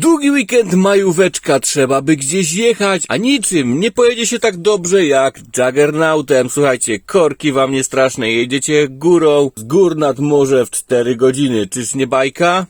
Długi weekend majóweczka, trzeba by gdzieś jechać, a niczym nie pojedzie się tak dobrze jak Juggernautem. Słuchajcie, korki wam nie straszne, jedziecie górą, z gór nad morze w 4 godziny, czyż nie bajka?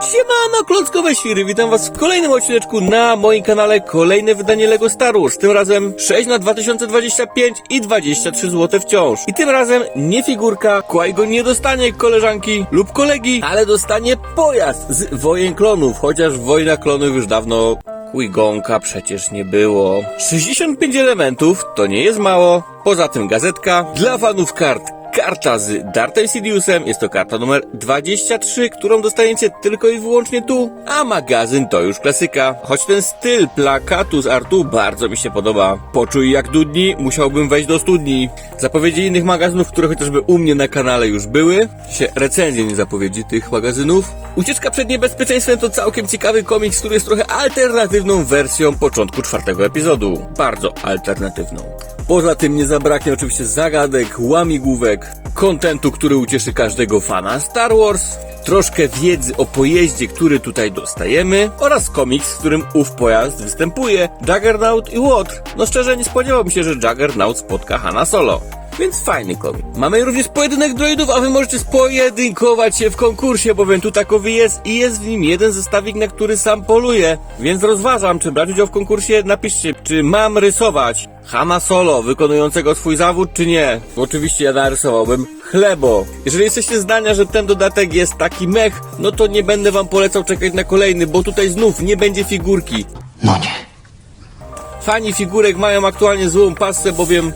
Siemano, klockowe świry, witam was w kolejnym odcineczku na moim kanale, kolejne wydanie LEGO Star Wars, tym razem 6 na 2025 i 23 zł wciąż. I tym razem nie figurka, Kłajgo nie dostanie koleżanki lub kolegi, ale dostanie pojazd z Wojen Klonów, chociaż w Wojnach Klonów już dawno Quigonka przecież nie było. 65 elementów to nie jest mało. Poza tym gazetka dla fanów kart. Karta z Dartem Sidiusem, jest to karta numer 23, którą dostaniecie tylko i wyłącznie tu, a magazyn to już klasyka. Choć ten styl plakatu z artu bardzo mi się podoba. Poczuj jak dudni, musiałbym wejść do studni. Zapowiedzi innych magazynów, które chociażby u mnie na kanale już były, się recenzje nie zapowiedzi tych magazynów. Ucieczka przed niebezpieczeństwem to całkiem ciekawy komiks, który jest trochę alternatywną wersją początku czwartego epizodu. Bardzo alternatywną. Poza tym nie zabraknie oczywiście zagadek, łamigłówek, kontentu, który ucieszy każdego fana Star Wars, troszkę wiedzy o pojeździe, który tutaj dostajemy oraz komiks, w którym ów pojazd występuje, Juggernaut i Łotr. No szczerze nie spodziewałbym się, że Juggernaut spotka Hanna Solo. Więc fajny komik. Mamy również pojedynek droidów, a wy możecie spojedynkować się w konkursie, bowiem tu takowy jest i jest w nim jeden zestawik, na który sam poluję. Więc rozważam, czy brać udział w konkursie. Napiszcie, czy mam rysować Hanna Solo wykonującego swój zawód, czy nie. Oczywiście ja narysowałbym chlebo. Jeżeli jesteście zdania, że ten dodatek jest taki mech, no to nie będę wam polecał czekać na kolejny, bo tutaj znów nie będzie figurki. No nie. Fani figurek mają aktualnie złą pasę, bowiem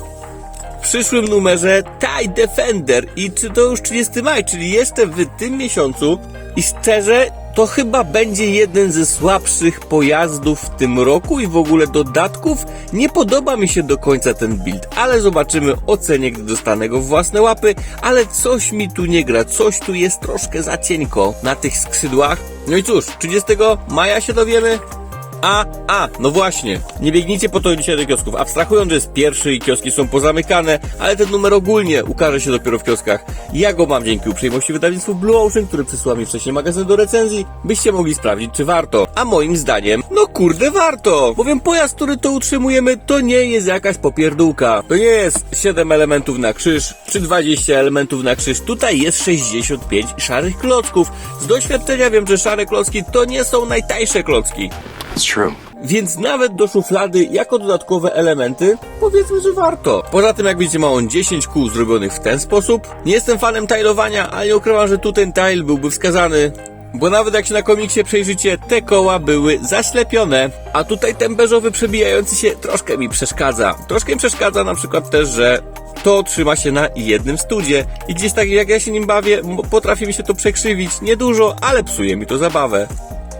przyszłym numerze TIE Defender. I czy to już 30 maj, czyli jeszcze w tym miesiącu. I szczerze to chyba będzie jeden ze słabszych pojazdów w tym roku. I w ogóle dodatków. Nie podoba mi się do końca ten build, ale zobaczymy, ocenię, gdy dostanę go w własne łapy, ale coś mi tu nie gra, coś tu jest troszkę za cienko na tych skrzydłach. No i cóż, 30 maja się dowiemy, a, a, no właśnie. Nie biegnijcie po to dzisiaj do kiosków. Abstrahując, że jest pierwszy i kioski są pozamykane, ale ten numer ogólnie ukaże się dopiero w kioskach. Ja go mam dzięki uprzejmości wydawnictwu Blue Ocean, który przysłał mi wcześniej magazyn do recenzji, byście mogli sprawdzić, czy warto. A moim zdaniem, no kurde warto! Bowiem pojazd, który to utrzymujemy, to nie jest jakaś popierdółka. To nie jest 7 elementów na krzyż, czy 20 elementów na krzyż. Tutaj jest 65 szarych klocków. Z doświadczenia wiem, że szare klocki to nie są najtańsze klocki. Więc nawet do szuflady jako dodatkowe elementy powiedzmy, że warto. Poza tym jak widzicie ma on 10 kół zrobionych w ten sposób. Nie jestem fanem tilowania, ale nie ukrywam, że tu ten tile byłby wskazany. Bo nawet jak się na komiksie przejrzycie, te koła były zaślepione, a tutaj ten beżowy przebijający się troszkę mi przeszkadza. Troszkę mi przeszkadza na przykład też, że to trzyma się na jednym studzie i gdzieś tak jak ja się nim bawię, potrafi mi się to przekrzywić. Niedużo, ale psuje mi to zabawę.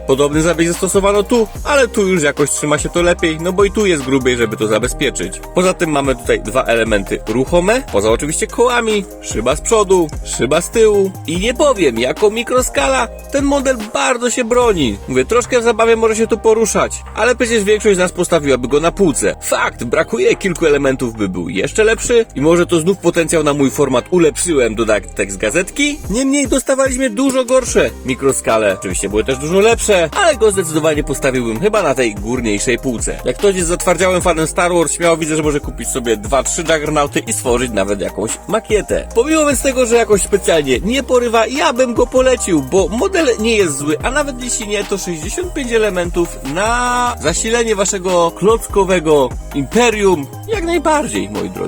Podobny zabieg zastosowano tu, ale tu już jakoś trzyma się to lepiej, no bo i tu jest grubiej, żeby to zabezpieczyć. Poza tym mamy tutaj dwa elementy ruchome, poza oczywiście kołami, szyba z przodu, szyba z tyłu i nie powiem, jako mikroskala ten model bardzo się broni. Mówię, troszkę w zabawie może się tu poruszać, ale przecież większość z nas postawiłaby go na półce. Fakt, brakuje kilku elementów, by był jeszcze lepszy i może to znów potencjał na mój format ulepszyłem dodatek z gazetki. Niemniej dostawaliśmy dużo gorsze mikroskale. Oczywiście były też dużo lepsze, ale go zdecydowanie postawiłbym chyba na tej górniejszej półce. Jak ktoś jest zatwardziałym fanem Star Wars, śmiało widzę, że może kupić sobie 2-3 Juggernauty i stworzyć nawet jakąś makietę. Pomimo więc tego, że jakoś specjalnie nie porywa, ja bym go polecił, bo model nie jest zły, a nawet jeśli nie, to 65 elementów na zasilenie waszego klockowego imperium jak najbardziej, moi drodzy.